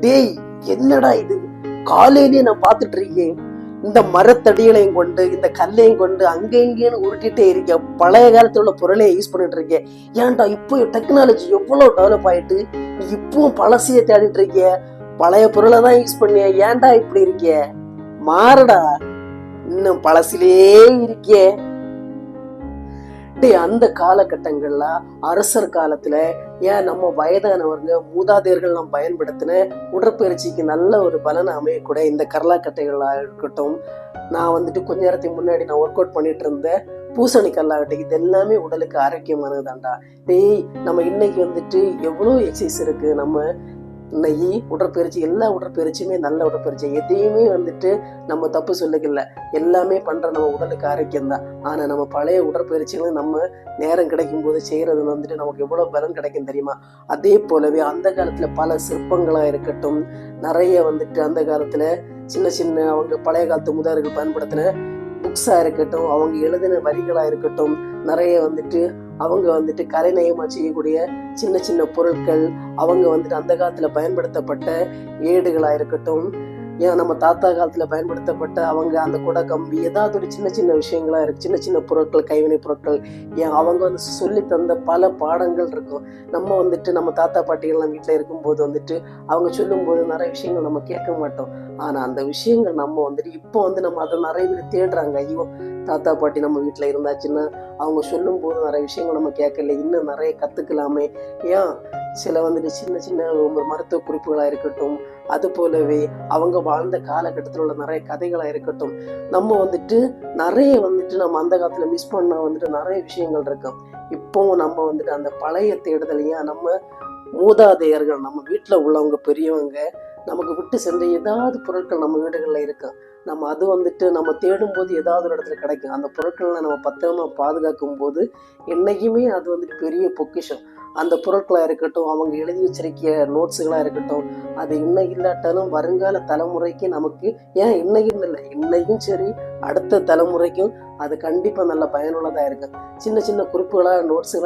டேய் என்னடா இது? காலையிலேயே நான் பார்த்துட்டு இருக்கேன். இந்த மரத்தடிகளையும் கொண்டு இந்த கல்லையும் கொண்டு அங்கே இங்கேன்னு உருட்டிட்டே இருக்க. பழைய காலத்துல உள்ள பொருளையே யூஸ் பண்ணிட்டு இருக்கேன் ஏன்டா இப்போ டெக்னாலஜி எவ்வளவு டெவலப் ஆயிட்டு நீ இப்பவும் பழசைய தேடிட்டு இருக்கிய பழைய பொருளை தான் யூஸ் பண்ணிய. ஏன்டா இப்படி இருக்கிய மாறுடா. இன்னும் பழசிலே இருக்கியே அப்படி அந்த காலகட்டங்கள்ல அரசர் காலத்துல ஏன் நம்ம வயதானவங்க மூதாதையர்கள் நாம் பயன்படுத்தின உடற்பயிற்சிக்கு நல்ல ஒரு பலனை அமையக்கூட இந்த கரலாக்கட்டைகளாக இருக்கட்டும். நான் வந்துட்டு கொஞ்ச நேரத்துக்கு முன்னாடி நான் ஒர்க் அவுட் பண்ணிட்டு இருந்தேன். பூசணி கல்லாகட்டை இது எல்லாமே உடலுக்கு ஆரோக்கியமானதுதான்டா. டேய் நம்ம இன்னைக்கு வந்துட்டு எவ்வளோ எக்ஸசைஸ் இருக்கு? நம்ம இன்னைக்கு உடற்பயிற்சி எல்லா உடற்பயிற்சியுமே நல்ல உடற்பயிற்சி. எதையுமே வந்துட்டு நம்ம தப்பு சொல்லிக்கல எல்லாமே பண்ற நம்ம உடலுக்கு ஆரோக்கியம் தான் ஆனா நம்ம பழைய உடற்பயிற்சிகளும் நம்ம நேரம் கிடைக்கும் போது செய்யறது வந்துட்டு நமக்கு எவ்வளவு பலன் கிடைக்கும் தெரியுமா? அதே போலவே அந்த காலத்துல பல சிற்பங்களா இருக்கட்டும் நிறைய வந்துட்டு அந்த காலத்துல சின்ன சின்ன அவங்க பழைய காலத்து முதல்கள் பயன்படுத்தின புக்ஸாக இருக்கட்டும் அவங்க எழுதின வரிகளாக இருக்கட்டும் நிறைய வந்துட்டு அவங்க வந்துட்டு கலைநயமா செய்யக்கூடிய சின்ன சின்ன பொருட்கள் அவங்க வந்துட்டு அந்த காலத்துல பயன்படுத்தப்பட்ட ஏடுகளா இருக்கட்டும் ஏன் நம்ம தாத்தா காலத்தில் பயன்படுத்தப்பட்ட அவங்க அந்த குட கம்பி ஏதாவது ஒரு சின்ன சின்ன விஷயங்களாக இருக்குது சின்ன சின்ன பொருட்கள் கைவினை பொருட்கள். ஏன் அவங்க வந்து சொல்லி தந்த பல பாடங்கள் இருக்கும். நம்ம வந்துட்டு நம்ம தாத்தா பாட்டிகள்லாம் வீட்டில் இருக்கும்போது வந்துட்டு அவங்க சொல்லும்போது நிறைய விஷயங்கள் நம்ம கேட்க மாட்டோம். ஆனால் அந்த விஷயங்கள் நம்ம வந்துட்டு இப்போ வந்து நம்ம அதை நிறைய பேர் தேடுறாங்க. ஐயோ தாத்தா பாட்டி நம்ம வீட்டில் இருந்தாச்சுன்னா அவங்க சொல்லும்போது நிறைய விஷயங்கள் நம்ம கேட்கல. இன்னும் நிறைய கற்றுக்கலாமே ஏன்? சில வந்துட்டு சின்ன சின்ன ஒரு மருத்துவ குறிப்புகளாக இருக்கட்டும் அது போலவே அவங்க வாழ்ந்த காலகட்டத்தில் உள்ள நிறைய கதைகளாக இருக்கட்டும் நம்ம வந்துட்டு நிறைய வந்துட்டு நம்ம அந்த காலத்தில் மிஸ் பண்ண வந்துட்டு நிறைய விஷயங்கள் இருக்கும் இப்போவும் நம்ம வந்துட்டு அந்த பழைய தேடுதலையும் நம்ம மூதாதையர்கள் நம்ம வீட்டில் உள்ளவங்க பெரியவங்க நமக்கு விட்டு சென்ற ஏதாவது பொருட்கள் நம்ம வீடுகளில் இருக்கும் நம்ம அது வந்துட்டு நம்ம தேடும்போது ஏதாவது ஒரு இடத்துல கிடைக்கும். அந்த பொருட்களை நம்ம பத்திரமா பாதுகாக்கும் போது என்றைக்குமே அது வந்துட்டு பெரிய பொக்கிஷம். அந்த பொருட்களாக இருக்கட்டும் அவங்க எழுதி வச்சிருக்கிற நோட்ஸுகளாக இருக்கட்டும் அது இன்னைக்கு இல்லாட்டாலும் வருங்கால தலைமுறைக்கு நமக்கு ஏன் இன்னைக்கும் இல்லை இன்னைக்கும் சரி அடுத்த தலைமுறைக்கும் அது கண்டிப்பாக நல்ல பயனுள்ளதாக இருக்கும். சின்ன சின்ன குறிப்புகளாக நோட்ஸுகளாக